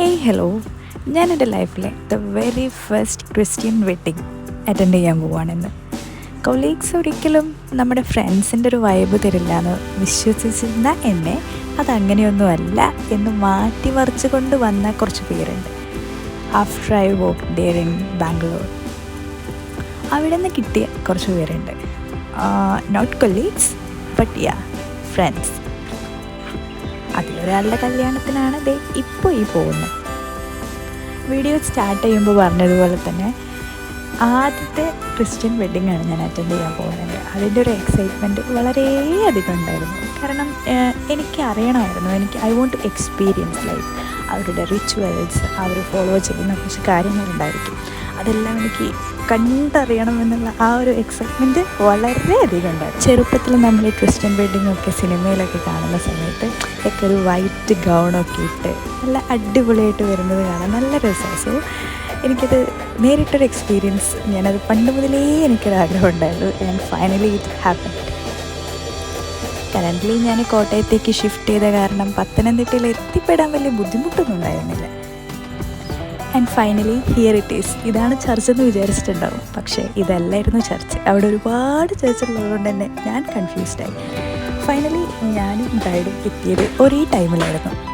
ഏയ് ഹലോ ഞാൻ എന്റെ ലൈഫിലെ the very first Christian wedding attend ചെയ്യാൻ പോവാണെന്ന്. കൊളീഗ്സ് ഒരിക്കലും നമ്മുടെ ഫ്രണ്ട്സിന്റെ ഒരു വൈബ് തരില്ല എന്ന് വിശ്വസിച്ചിരുന്ന എന്നെ അതങ്ങനെയൊന്നുമല്ല എന്ന് മാറ്റിമറിച്ച് കൊണ്ട് വന്ന കുറച്ച് പേരുണ്ട്. After I work there in Bangalore അവിടെ നിന്ന് കിട്ടിയ കുറച്ച് പേരുണ്ട്. Not colleagues but yeah friends അതിലൊരാളുടെ കല്യാണത്തിനാണ് ദേ ഇപ്പോൾ ഈ പോകുന്നത് വീഡിയോ സ്റ്റാർട്ട് ചെയ്യുമ്പോൾ പറഞ്ഞതുപോലെ തന്നെ ആദ്യത്തെ ക്രിസ്ത്യൻ വെഡ്ഡിങ് ആണ് ഞാൻ അറ്റൻഡ് ചെയ്യാൻ പോകുന്നത്. അതിന്റെ ഒരു എക്സൈറ്റ്മെന്റ് വളരെയധികം ഉണ്ടായിരുന്നു. കാരണം എനിക്ക് അറിയണമായിരുന്നു എനിക്ക് I want to experience life അവരുടെ റിച്വൽസ് അവർ ഫോളോ ചെയ്യുന്ന കുറച്ച് കാര്യങ്ങളുണ്ടായിരിക്കും. അതെല്ലാം എനിക്ക് കണ്ടറിയണമെന്നുള്ള ആ ഒരു എക്സൈറ്റ്മെന്റ് വളരെയധികം ഉണ്ടായിരുന്നു. ചെറുപ്പത്തിൽ നമ്മൾ ഈ ക്രിസ്ത്യൻ ഒക്കെ സിനിമയിലൊക്കെ കാണുന്ന സമയത്ത് ഒക്കെ ഒരു വൈറ്റ് ഗൗണൊക്കെ ഇട്ട് നല്ല അടിപൊളിയായിട്ട് വരുന്നത് കാണാൻ നല്ല രസമാണ് സോ എനിക്കത് നേരിട്ടൊരു എക്സ്പീരിയൻസ് ഞാനത് പണ്ട് മുതലേ എനിക്കൊരു ആഗ്രഹം ഉണ്ടായിരുന്നു. And finally it happen currently ഞാൻ കോട്ടയത്തേക്ക് ഷിഫ്റ്റ് ചെയ്ത കാരണം പത്തനംതിട്ടയിൽ എത്തിപ്പെടാൻ വലിയ ബുദ്ധിമുട്ടൊന്നും ഉണ്ടായിരുന്നില്ല. And finally here it is ഇതാണ് ചർച്ച് എന്ന് വിചാരിച്ചിട്ടുണ്ടാവും. പക്ഷേ ഇതല്ലായിരുന്നു ചർച്ച് അവിടെ ഒരുപാട് ചർച്ചുള്ളതുകൊണ്ട് തന്നെ ഞാൻ കൺഫ്യൂസ്ഡായി ഫൈനലി ഞാനും ഗൈഡും എത്തിയത് ഒരേ ടൈമിലായിരുന്നു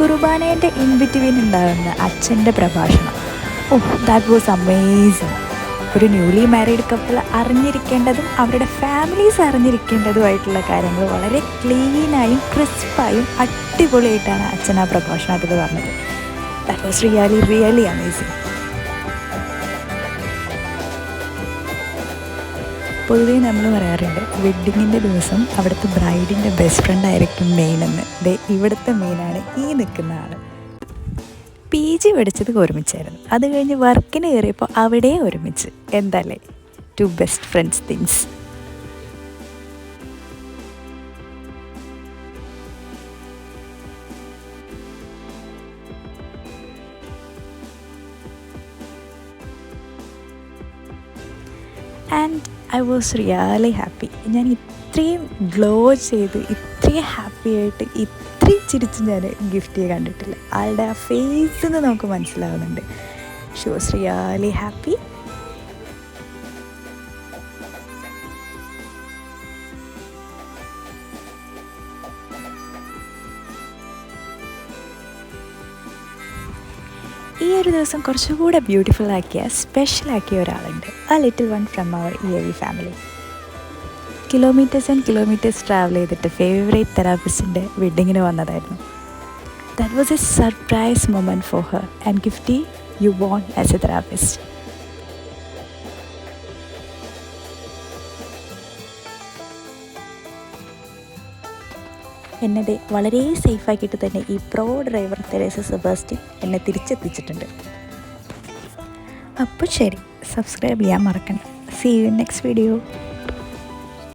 കുർബാനേന്റെ ഇൻ ബിറ്റ്വീൻ ഉണ്ടാകുന്ന അച്ഛന്റെ പ്രഭാഷണം. ഓ ദാറ്റ് വാസ് അമേസിങ് ഒരു ന്യൂലി മാരീഡ് കപ്പിൾ അറിഞ്ഞിരിക്കേണ്ടതും അവരുടെ ഫാമിലീസ് അറിഞ്ഞിരിക്കേണ്ടതുമായിട്ടുള്ള കാര്യങ്ങൾ വളരെ ക്ലീനായും ക്രിസ്പായും അടിപൊളിയായിട്ടാണ് അച്ഛൻ ആ പ്രഭാഷണത്തിൽ പറഞ്ഞത്. That was really really amazing പൊതുവേ നമ്മൾ പറയാറുണ്ട് വെഡ്ഡിങ്ങിന്റെ ദിവസം അവിടുത്തെ ബ്രൈഡിന്റെ ബെസ്റ്റ് ഫ്രണ്ട് ആയിരിക്കും മെയിൻ എന്ന്. ദേ ഇവിടുത്തെ മെയിനാണ് ഈ നിൽക്കുന്ന ആൾ പി ജി പഠിച്ചത് ഒരുമിച്ചായിരുന്നു. അത് കഴിഞ്ഞ് വർക്കിന് കയറിയപ്പോൾ അവിടെ ഒരുമിച്ച്. എന്തല്ലേ? Two best friends things and I was really happy ഞാൻ ഇത്രയും ഗ്ലോ ചെയ്ത് ഇത്രയും ഹാപ്പി ആയിട്ട് ഇത്രയും ചിരിച്ച് ഞാൻ ഗിഫ്റ്റ് കണ്ടിട്ടില്ല. ആളുടെ ആ ഫേസിൽ നിന്ന് നമുക്ക് മനസ്സിലാവുന്നുണ്ട്. ഷി വാസ് റിയലി ഹാപ്പി ഈ ഒരു ദിവസം കുറച്ചുകൂടെ ബ്യൂട്ടിഫുൾ ആക്കിയ സ്പെഷ്യൽ ആക്കിയ ഒരാളുണ്ട്. ആ little one from our E A V family kilometres and kilometres travel ചെയ്തിട്ട് ഫേവറേറ്റ് തെറാപ്പിസ്റ്റിന്റെ വെഡ്ഡിങ്ങിന് വന്നതായിരുന്നു. That was a surprise moment for her and Gifty you want as a therapist എന്നത് വളരെ സേഫാക്കിയിട്ട് തന്നെ ഈ പ്രോ ഡ്രൈവർ തെരേസ സെബാസ്റ്റ്യൻ എന്നെ തിരിച്ചെത്തിച്ചിട്ടുണ്ട്. അപ്പോൾ ശരി സബ്സ്ക്രൈബ് ചെയ്യാൻ മറക്കണ്ട. C you next video